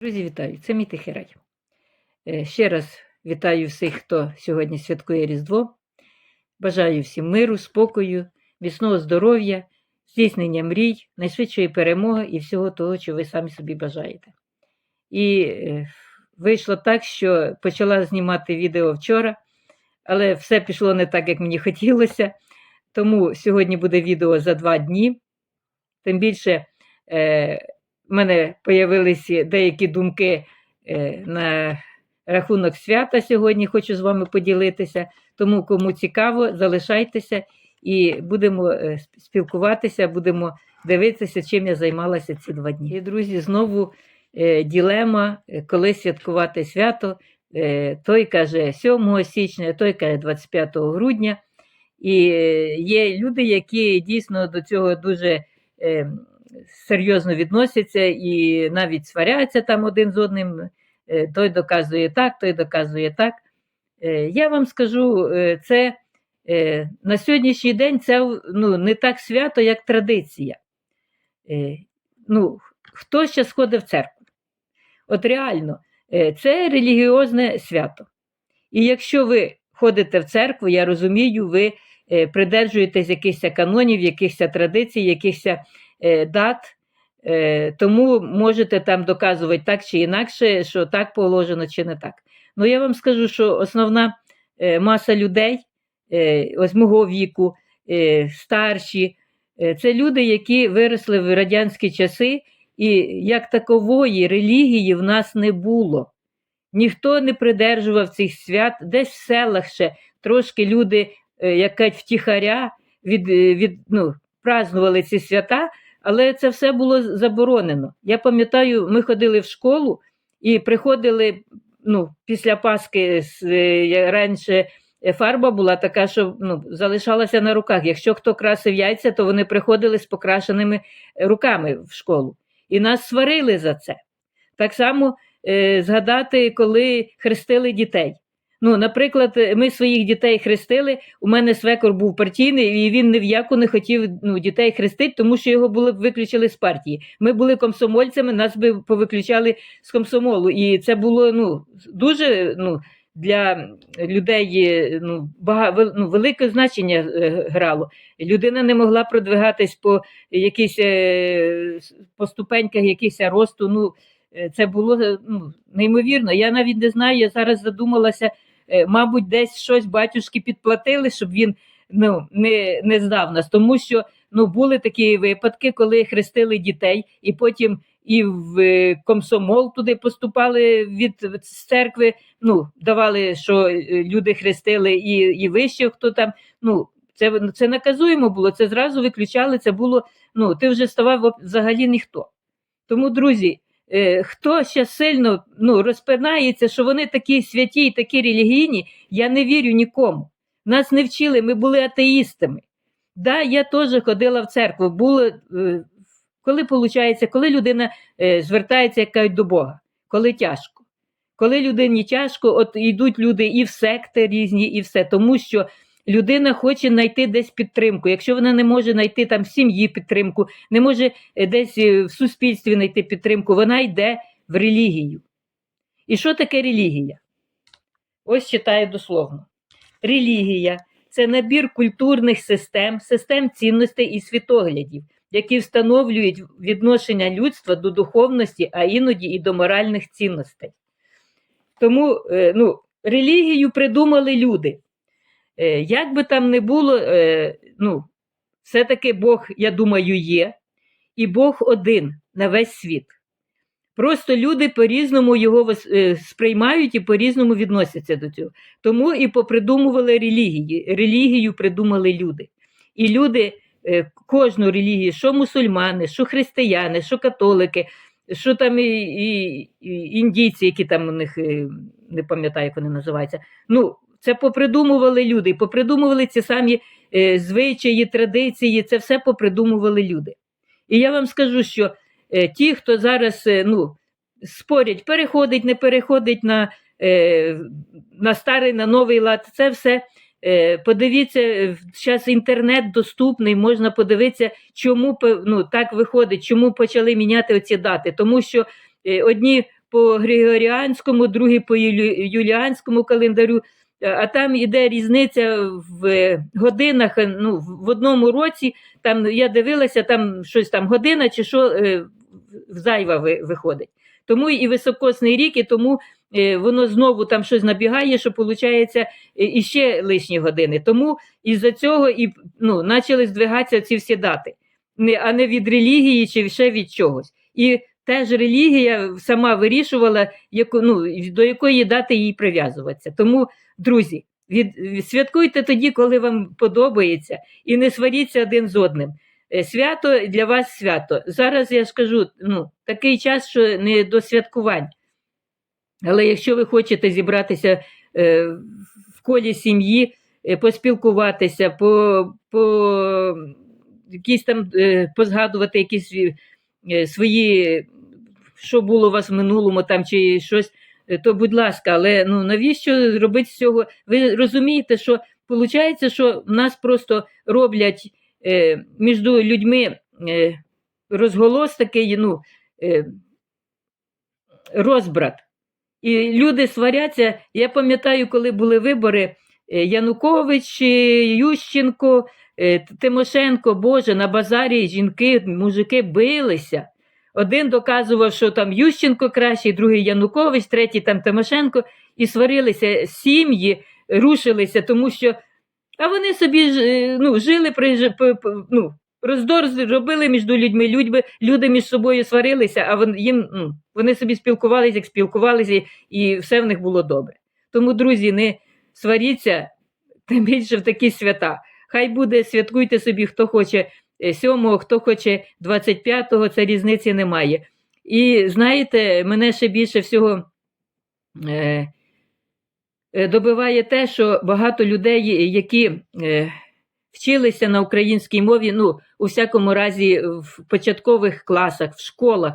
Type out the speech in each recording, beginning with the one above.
Друзі, вітаю! Це мій тихий рай. Е, Ще раз вітаю всіх, хто сьогодні святкує Різдво. Бажаю всім миру, спокою, міцного здоров'я, здійснення мрій, найшвидшої перемоги і всього того, що ви самі собі бажаєте. І е, вийшло так, що почала знімати відео вчора, але все пішло не так, як мені хотілося. Тому сьогодні буде відео за два дні. Тим більше. В мене з'явилися деякі думки е, на рахунок свята сьогодні, хочу з вами поділитися. Тому, кому цікаво, залишайтеся і будемо е, спілкуватися, будемо дивитися, чим я займалася ці два дні. І, друзі, знову е, ділема, коли святкувати свято. Той каже 7 січня, той каже 25 грудня. І є люди, які дійсно до цього дуже. Серйозно відносяться і навіть сваряться там один з одним. Е, Той доказує так, той доказує так. Е, Я вам скажу, е, це на сьогоднішній день це ну, не так свято, як традиція. Ну, Хто ще сходить в церкву? От реально, це релігіозне свято. І якщо ви ходите в церкву, я розумію, ви придержуєтесь якихось канонів, якихось традицій, якихось дат, е, тому можете там доказувати так чи інакше, що так положено чи не так. Ну я вам скажу, що основна е, маса людей, е, ось мого віку, е, старші, е, це люди, які виросли в радянські часи, і як такової релігії в нас не було. Ніхто не придержував цих свят, десь в селах ще трошки люди, е, як кажуть, втіхаря від, е, від, ну, празднували ці свята, але це все було заборонено. Я пам'ятаю, ми ходили в школу і приходили ну, після Пасхи е, раніше е, фарба була така, що ну, залишалася на руках. Якщо хто красив яйця, то вони приходили з покрашеними е, руками в школу. І нас сварили за це. Так само е, згадати, коли хрестили дітей. Ну, наприклад, е, ми своїх дітей хрестили. У мене свекор був партійний, і він ні в яку не хотів ну, дітей хрестити, тому що його були б виключили з партії. Ми були комсомольцями, нас би повиключали з комсомолу. І це було ну, дуже ну, для людей е, ну, бага, ну, велике значення е, грало. Людина не могла продвигатись по якісь по ступеньках якихось росту. Ну, це було ну, неймовірно. Я навіть не знаю, я зараз задумалася, мабуть, десь щось батюшки підплатили, щоб він ну, не, не здав нас. Тому що ну, були такі випадки, коли хрестили дітей, і потім і в е, комсомол туди поступали від церкви. Ну, давали, що е, люди хрестили, і, і вище хто там. Ну, це, це наказуємо було, це зразу виключали. Це було, ну, ти вже ставав взагалі ніхто. Тому, друзі, е, хто ще сильно ну, розпинається, що вони такі святі і такі релігійні, я не вірю нікому. Нас не вчили, ми були атеїстами. Да, я теж ходила в церкву. Було, е, коли виходить, коли людина е, звертається кажуть, до Бога, коли тяжко. Коли людині тяжко, от йдуть люди і в секти різні, і все, тому що людина хоче знайти десь підтримку. Якщо вона не може знайти там в сім'ї підтримку, не може е, десь е, в суспільстві знайти підтримку, вона йде в релігію. І що таке релігія? Ось читаю дословно. Релігія це набір культурних систем, систем цінностей і світоглядів, які встановлюють відношення людства до духовності, а іноді і до моральних цінностей. Тому е, ну, релігію придумали люди. Е, Як би там не було, е, ну, все-таки Бог, я думаю, є, і Бог один на весь світ. Просто люди по-різному його е, сприймають і по-різному відносяться до цього. Тому і попридумували релігії. Релігію придумали люди. І люди кожну релігію, що мусульмани, що християни, що католики, що там і, і, і індійці, які там у них не пам'ятаю, як вони називаються. Ну, це попридумували люди, попридумували ці самі е, звичаї, традиції, це все попридумували люди. І я вам скажу, що е, ті, хто зараз е, ну, спорять, переходить, не переходить на, е, на старий, на новий лад, це все. е, Подивіться, зараз інтернет доступний, можна подивитися, чому ну, так виходить, чому почали міняти оці дати. Тому що е, одні по Григоріанському, другий по Юліанському календарю. Е, А там іде різниця в годинах. е, Ну, в- одному році там я дивилася, там щось там година чи що е, зайва виходить. Тому і високосний рік, і тому воно знову там щось набігає, що виходить іще лишні години. Тому із-за цього і ну, почали здвигатися ці всі дати, а не від релігії чи ще від чогось. І теж релігія сама вирішувала, яку, ну, до якої дати їй прив'язуватися. Тому, друзі, від, святкуйте тоді, коли вам подобається, і не сваріться один з одним. Е, Свято для вас свято. Зараз я ж кажу, ну, такий час, що не до святкувань. Але якщо ви хочете зібратися е, в колі сім'ї, е, поспілкуватися, по, по якісь там е, позгадувати якісь е, свої, що було у вас в минулому там чи щось, то будь ласка, але ну навіщо робити з цього? Ви розумієте, що виходить, що нас просто роблять е, між людьми е, розголос такий, ну, е, розбрат. І люди сваряться. Я пам'ятаю, коли були вибори е, Янукович, е, Ющенко, е, Тимошенко, Боже, на базарі жінки, мужики билися. Один доказував, що там Ющенко кращий, другий Янукович, третій там Тимошенко, і сварилися сім'ї, рушилися, тому що а вони собі е, ну, жили, при, ну, роздор робили між людьми, людьми, люди між собою сварилися, а вон, їм, ну, вони собі спілкувалися, як спілкувалися, і все в них було добре. Тому, друзі, не сваріться, тим більше в такі свята. Хай буде, святкуйте собі, хто хоче 7-го, хто хоче 25-го, це різниці немає. І знаєте, мене ще більше всього е, е, добиває те, що багато людей, які е, вчилися на українській мові, ну, у всякому разі, в початкових класах, в школах,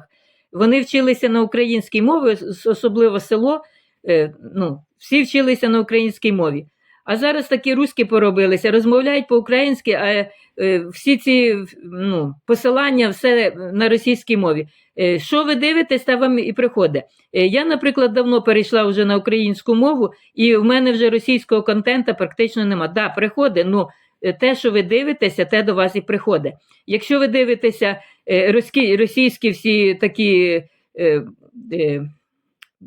вони вчилися на українській мові, особливо село, е, ну, всі вчилися на українській мові. А зараз такі руські поробилися, розмовляють по-українськи, а е, всі ці ну, посилання все на російській мові. Е, Що ви дивитесь, та вам і приходить. Е, Я, наприклад, давно перейшла вже на українську мову, і в мене вже російського контента практично нема. Да, приходить, ну те, що ви дивитеся, те до вас і приходить. Якщо ви дивитеся російські всі такі.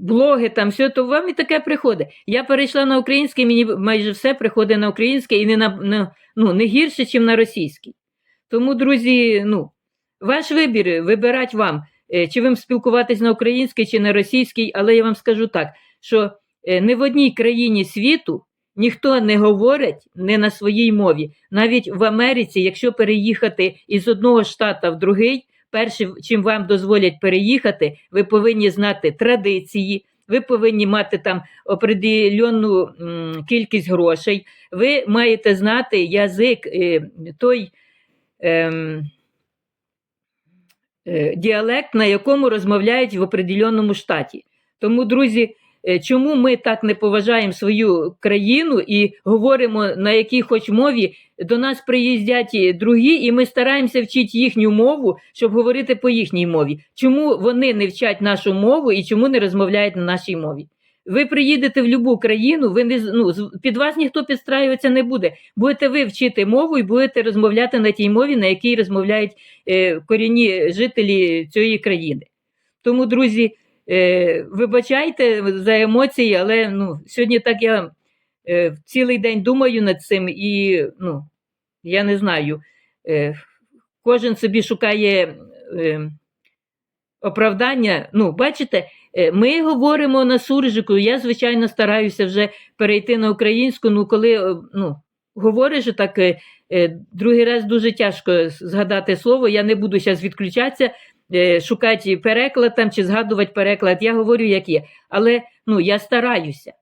Блоги там все, то вам і таке приходить. Я перейшла на український, мені майже все приходить на українське і не на, на ну, не гірше, ніж на російський. Тому, друзі, ну, ваш вибір, вибирать вам, е, чи ви спілкуватись на українській, чи на російській, але я вам скажу так, що е, не в одній країні світу ніхто не говорить не на своїй мові. Навіть в Америці, якщо переїхати із одного штата в другий, перше, чим вам дозволять переїхати, ви повинні знати традиції, ви повинні мати там определенну м, кількість грошей, ви маєте знати язик е, той. Ем, е, діалект, на якому розмовляють в определеному штаті. Тому, друзі, чому ми так не поважаємо свою країну і говоримо на якій хоч мові, до нас приїздять другі, і ми стараємося вчити їхню мову, щоб говорити по їхній мові. Чому вони не вчать нашу мову і чому не розмовляють на нашій мові? Ви приїдете в будь-яку країну, ви не ну, під вас ніхто підстраюватися не буде. Будете ви вчити мову і будете розмовляти на тій мові, на якій розмовляють е, корінні жителі цієї країни. Тому, друзі, е, вибачайте за емоції, але ну, сьогодні так я е, цілий день думаю над цим, і ну, я не знаю, е, кожен собі шукає е, оправдання. Ну, бачите, е, ми говоримо на суржику. Я, звичайно, стараюся вже перейти на українську. Ну, коли е, ну, говориш так. е, Е, Другий раз дуже тяжко згадати слово. Я не буду зараз відключатися, шукати переклад там чи згадувати переклад. Я говорю, як є. Але ну, я стараюся.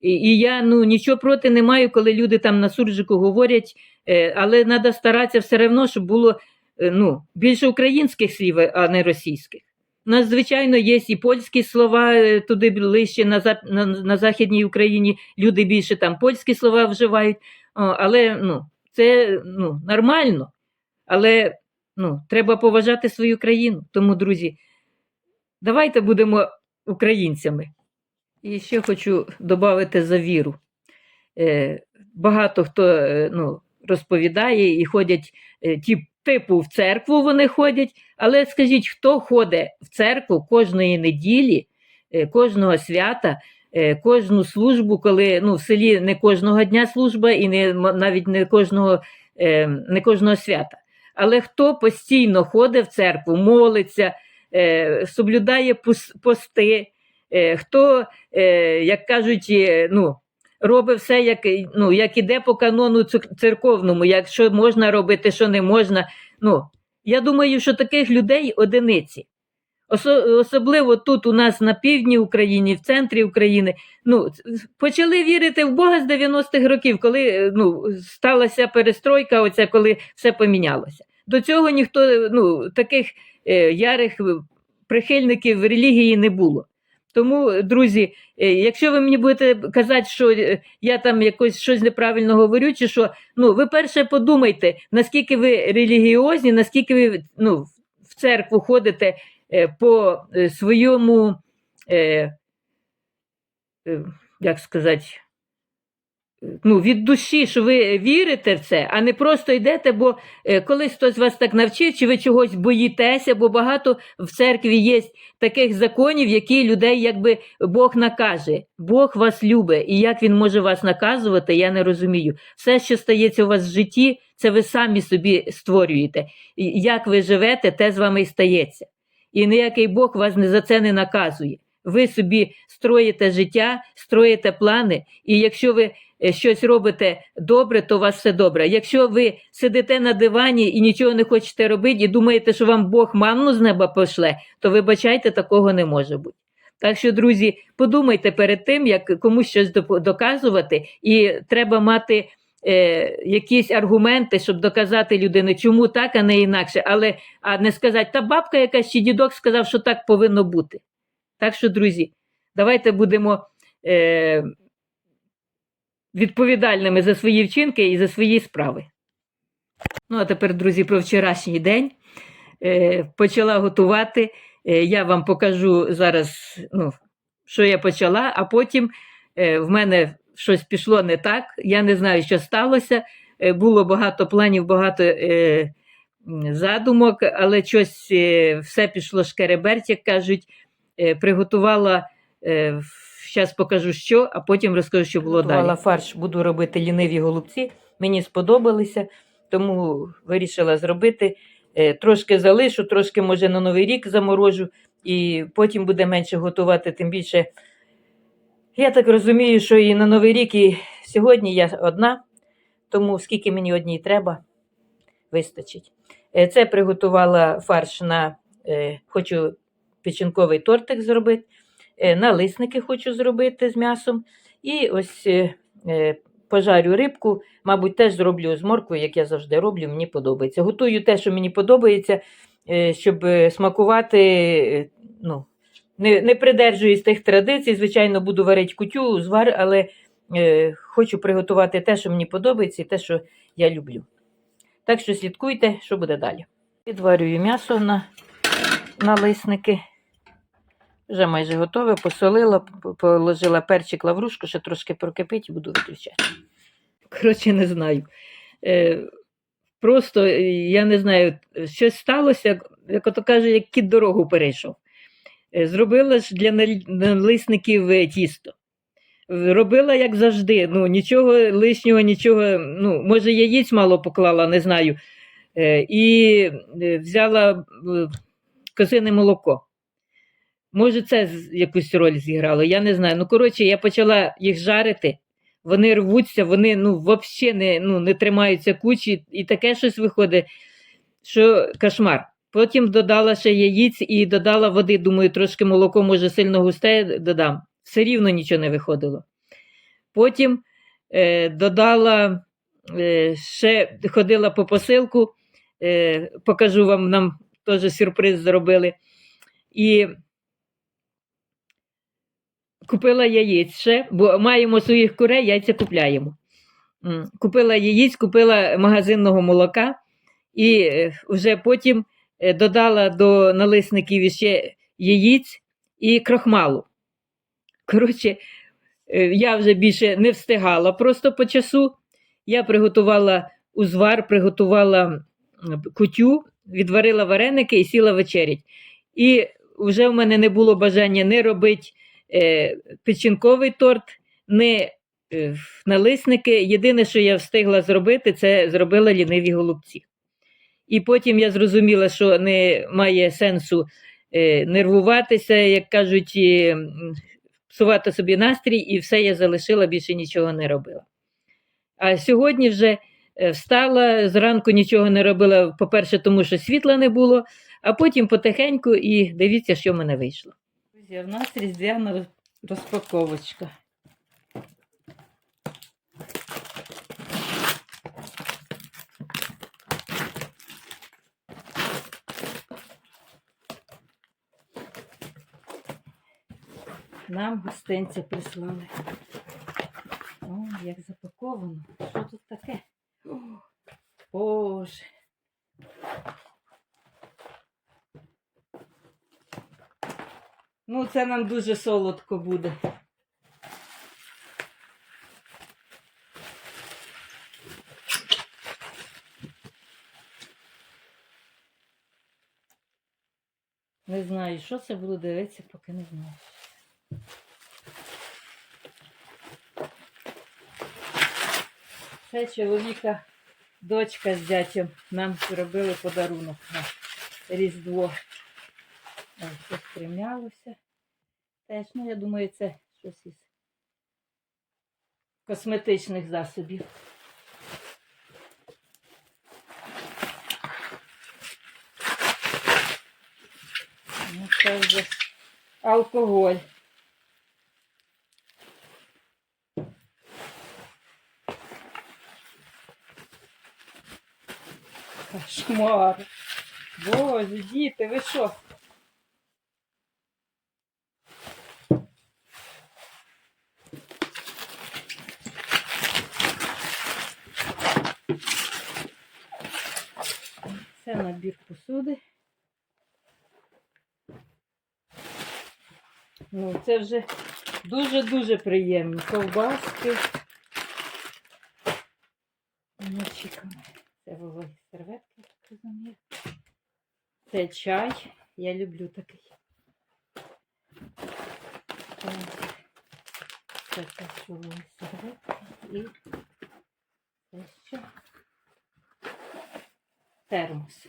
І, і я ну, нічого проти не маю, коли люди там на суржику говорять, е, але треба старатися все одно, щоб було е, ну, більше українських слів, а не російських. У нас, звичайно, є і польські слова е, туди ближче на, на, на Західній Україні. Люди більше там польські слова вживають, але ну, це ну, нормально. Але ну, треба поважати свою країну. Тому, друзі, давайте будемо українцями. І ще хочу додати за віру. Е, Багато хто е, ну, розповідає і ходять е, ті, типу в церкву вони ходять, але скажіть, хто ходить в церкву кожної неділі, кожного свята, кожну службу, коли ну, в селі не кожного дня служба і не, навіть не кожного, не кожного свята. Але хто постійно ходить в церкву, молиться, е, соблюдає пости, е, хто, е, як кажуть, е, ну, робить все, як, ну, як іде по канону церковному, як що можна робити, що не можна. Ну, я думаю, що таких людей одиниці. Осо- особливо тут у нас на півдні України, в центрі України. Ну, почали вірити в Бога з 90-х років, коли е, ну, сталася перестройка, оця, коли все помінялося. До цього ніхто ну, таких е, ярих е, прихильників релігії не було. Тому, друзі, е, якщо ви мені будете казати, що я там якось щось неправильно говорю, чи що, ну ви перше подумайте, наскільки ви релігіозні, наскільки ви ну, в церкву ходите по е, своєму, е, е, як сказати, е, ну, від душі, що ви вірите в це, а не просто йдете, бо е, колись хтось вас так навчив, чи ви чогось боїтеся, бо багато в церкві є таких законів, які людей якби Бог накаже. Бог вас любить, і як він може вас наказувати, я не розумію. Все, що стається у вас в житті, це ви самі собі створюєте. Як ви живете, те з вами і стається. І ніякий Бог вас не за це не наказує. Ви собі строїте життя, строїте плани, і якщо ви е, щось робите добре, то у вас все добре. Якщо ви сидите на дивані і нічого не хочете робити, і думаєте, що вам Бог манну з неба пошле, то вибачайте, такого не може бути. Так що, друзі, подумайте перед тим, як комусь щось доказувати, і треба мати е, якісь аргументи, щоб доказати людині, чому так, а не інакше. Але а не сказати, та бабка якась чи дідок сказав, що так повинно бути. Так що, друзі, давайте будемо е, відповідальними за свої вчинки і за свої справи. Ну, а тепер, друзі, про вчорашній день. Е, почала готувати. Е, я вам покажу зараз, ну, що я почала, а потім е, в мене щось пішло не так. Я не знаю, що сталося. Е, було багато планів, багато е, задумок, але щось е, все пішло шкереберть, як кажуть. Е, приготувала, е, зараз покажу що, а потім розкажу, що було далі. Готувала фарш, буду робити ліниві голубці. Мені сподобалися, тому вирішила зробити. Е, Трошки залишу, трошки, може, на Новий рік заморожу, і потім буде менше готувати. Тим більше, я так розумію, що і на Новий рік, і сьогодні я одна, тому скільки мені одній треба, вистачить. Е, Це приготувала фарш на е, хочу печінковий тортик зробити, е, налисники хочу зробити з м'ясом. І ось пожарю рибку, мабуть, теж зроблю з морквою, як я завжди роблю, мені подобається. Готую те, що мені подобається, щоб смакувати, ну, не, не придержуюсь тих традицій. Звичайно, буду варити кутю, звар, але е, хочу приготувати те, що мені подобається, і те, що я люблю. Так що слідкуйте, що буде далі. Підварюю м'ясо на налисники. Вже майже готове, посолила, положила перчик лаврушку, ще трошки прокипить і буду виключати. Коротше, не знаю. Е, просто е, я не знаю, щось сталося, як ото каже, як кіт дорогу перейшов. Е, Зробила ж для налисників е, тісто. Е, Робила, як завжди, ну, нічого лишнього, нічого, ну, може, яєць мало поклала, не знаю. І взяла козине молоко. Може, це якусь роль зіграло, я не знаю. Ну, коротше, я почала їх жарити, вони рвуться, вони ну, взагалі не, ну, не тримаються кучі, і таке щось виходить, що кошмар. Потім додала ще яїць і додала води. Думаю, трошки молоко, може, сильно густе додам. Все рівно нічого не виходило. Потім е, додала е, ще ходила по посилку, е, покажу вам, нам теж сюрприз зробили. І купила яєць ще, бо маємо своїх курей, яйця купляємо. Купила яєць, купила магазинного молока і е, вже потім додала до налисників ще яєць і крохмалу. Коротше, е, я вже більше не встигала просто по часу. Я приготувала узвар, приготувала кутю, відварила вареники і сіла вечерять. І вже в мене не було бажання не робити е, печінковий торт, не е, налисники. Єдине, що я встигла зробити, це зробила ліниві голубці. І потім я зрозуміла, що не має сенсу е, нервуватися, як кажуть, псувати собі настрій, і все я залишила, більше нічого не робила. А сьогодні вже е, встала, зранку нічого не робила, по-перше, тому що світла не було, а потім потихеньку і дивіться, що в мене вийшло. Друзі, в нас різдвяна розпаковочка. Нам гостинці прислали. О, як запаковано. Що тут таке? О, Боже. Ну, це нам дуже солодко буде. Не знаю, що це буду дивитися, поки не знаю. Це чоловіка, дочка з зятям нам зробили подарунок на Різдво. Ось щось прим'ялося. Теж, ну, я думаю, це щось із косметичних засобів. Ну, це вже алкоголь. Кошмар. Боже, діти, ви що? Це набір посуди. Ну, це вже дуже-дуже приємні. Ковбаски. Ночіками. Це вологі серветки, я так розумію. Це чай. Я люблю такий. Так. Це вологі серветки. І це що? Термос.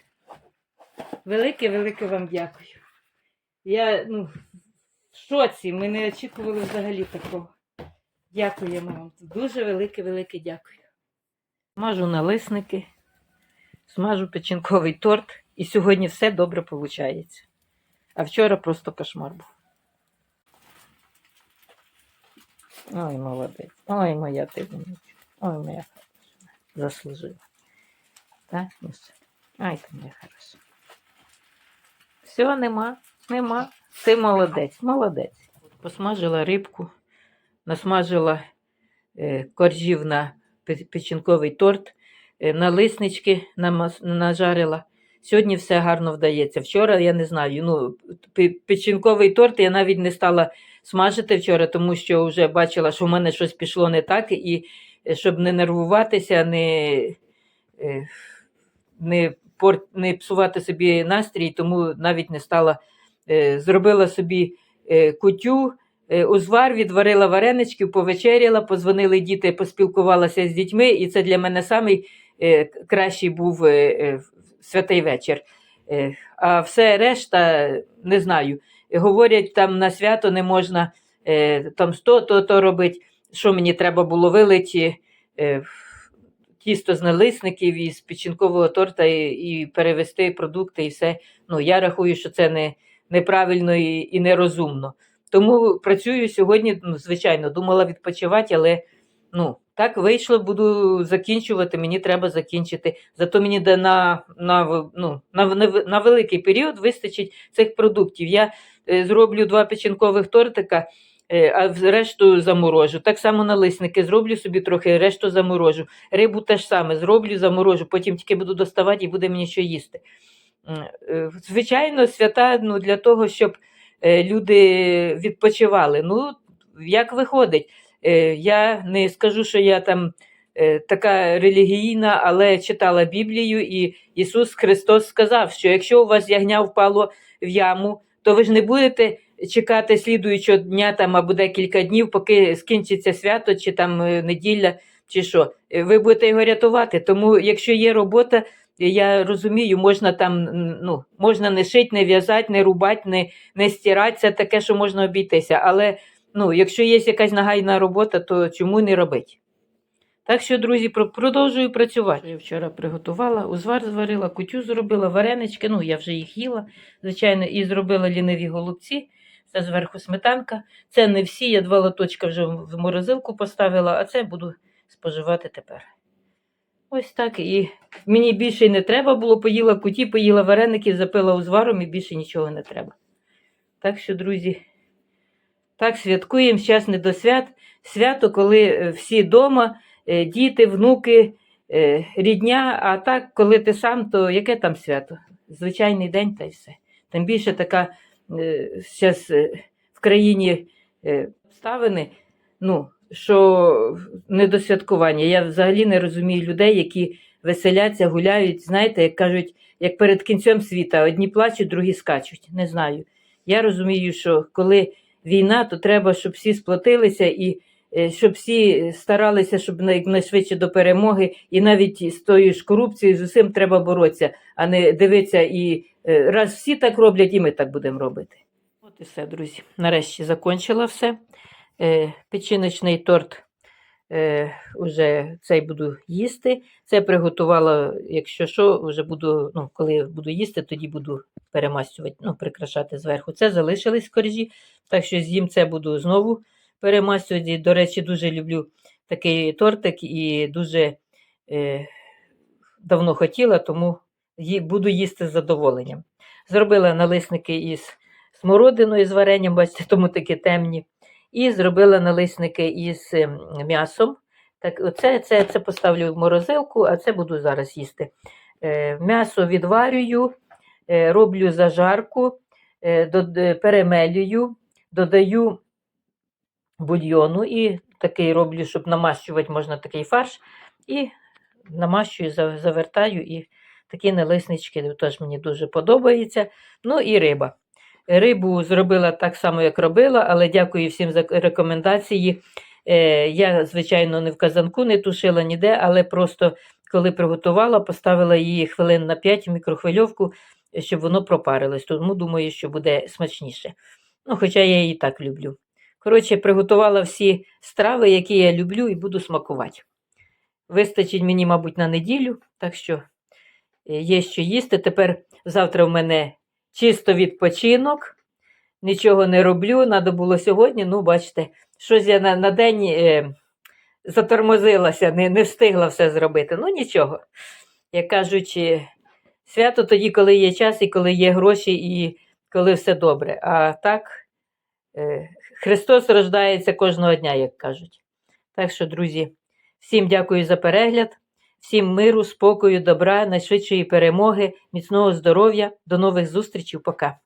Велике-велике вам дякую. Я ну, в шоці, ми не очікували взагалі такого. Дякуємо вам. Дуже велике-велике дякую. Смажу налисники, смажу печінковий торт, і сьогодні все добре виходить. А вчора просто кошмар був. Ой, молодець. Ой, моя ти. Ой, моя хороша. Заслужила. Так, ну все. Ай, ти моя хороша. Все, нема, нема. Ти молодець, молодець. Посмажила рибку, насмажила е, коржів на печінковий торт, е, налиснички намас- нажарила. Сьогодні все гарно вдається. Вчора я не знаю. Ну, печінковий торт я навіть не стала смажити вчора, тому що вже бачила, що в мене щось пішло не так, і щоб не нервуватися, не, е, не, пор- не псувати собі настрій, тому навіть не стала. Е, Зробила собі е, кутю, узвар, відварила вареничків, повечеряла, позвонили діти, поспілкувалася з дітьми, і це для мене самий кращий був святий вечір. Е, А все решта не знаю. Говорять, там на свято не можна е, там сто, то, то робити. Що мені треба було вилити? Е, Тісто з налисників із печінкового торта і, і перевести продукти і все. Ну, я рахую, що це не, неправильно і, і нерозумно. Тому працюю сьогодні, ну, звичайно, думала відпочивати, але ну, так вийшло, буду закінчувати. Мені треба закінчити. Зато мені на, на, ну, на, на, великий період вистачить цих продуктів. Я е, зроблю два печінкових тортика, е, а решту заморожу. Так само налисники зроблю собі трохи, решту заморожу. Рибу теж саме зроблю, заморожу, потім тільки буду доставати і буде мені що їсти. Е, Звичайно, свята ну, для того, щоб люди відпочивали. Ну, як виходить, я не скажу, що я там е, така релігійна, але читала Біблію, і Ісус Христос сказав, що якщо у вас ягня впало в яму, то ви ж не будете чекати слідуючого дня там або декілька днів, поки скінчиться свято, чи там е, неділя, чи що. Е, Ви будете його рятувати. Тому, якщо є робота, я розумію, можна там ну, можна не шити, не в'язати, не рубати, не, не стирати, це таке, що можна обійтися. Але ну, якщо є якась нагайна робота, то чому не робити? Так що, друзі, продовжую працювати. Я вчора приготувала, узвар зварила, кутю зробила, варенички, ну я вже їх їла, звичайно, і зробила ліниві голубці. Це зверху сметанка. Це не всі, я два лоточка вже в морозилку поставила, а це буду споживати тепер. Ось так. І мені більше не треба було, поїла куті, поїла вареники, запила узваром і більше нічого не треба. Так що, друзі, так святкуємо зараз не до свят. Свято, коли е, всі вдома, діти, внуки, е, рідня, а так, коли ти сам, то яке там свято? Звичайний день та й все. Тим більше така зараз в країні е, обставини, ну, що не до святкування. Я взагалі не розумію людей, які веселяться, гуляють, знаєте, як кажуть, як перед кінцем світа, одні плачуть, другі скачуть. Не знаю. Я розумію, що коли війна, то треба, щоб всі сплотилися і е, щоб всі старалися, щоб найшвидше до перемоги, і навіть з тою ж корупцією, з усім треба боротися, а не дивитися і е, раз всі так роблять, і ми так будемо робити. От і все, друзі. Нарешті закончила все. Е, Печіночний торт е, уже цей буду їсти. Це приготувала, якщо що, вже буду, ну, коли буду їсти, тоді буду перемастювати, ну, прикрашати зверху. Це залишились коржі, так що з'їм це буду знову перемастювати. До речі, дуже люблю такий тортик і дуже е, давно хотіла, тому буду їсти з задоволенням. Зробила налисники із смородиною з варенням, бачите, тому такі темні. І зробила налисники із ем, м'ясом. Так, оце, це, це поставлю в морозилку, а це буду зараз їсти. Е, м'ясо відварюю, е, роблю зажарку, е, перемелюю, додаю бульйону і такий роблю, щоб намащувати можна такий фарш. І намащую, завертаю, і такі налиснички теж мені дуже подобаються. Ну і риба. Рибу зробила так само, як робила, але дякую всім за рекомендації. Е, я, звичайно, не в казанку не тушила ніде, але просто коли приготувала, поставила її хвилин на 5 в мікрохвильовку, щоб воно пропарилось. Тому думаю, що буде смачніше. Ну, хоча я її так люблю. Коротше, приготувала всі страви, які я люблю, і буду смакувати. Вистачить мені, мабуть, на неділю, так що е, є що їсти. Тепер завтра в мене чисто відпочинок, нічого не роблю. Надо було сьогодні. Ну, бачите, щось я на, на день е, затормозилася, не, не встигла все зробити. Ну, нічого. Як кажуть, е, свято тоді, коли є час і коли є гроші, і коли все добре. А так, е, Христос рождається кожного дня, як кажуть. Так що, друзі, всім дякую за перегляд. Всім миру, спокою, добра, найшвидшої перемоги, міцного здоров'я. До нових зустрічей. Пока.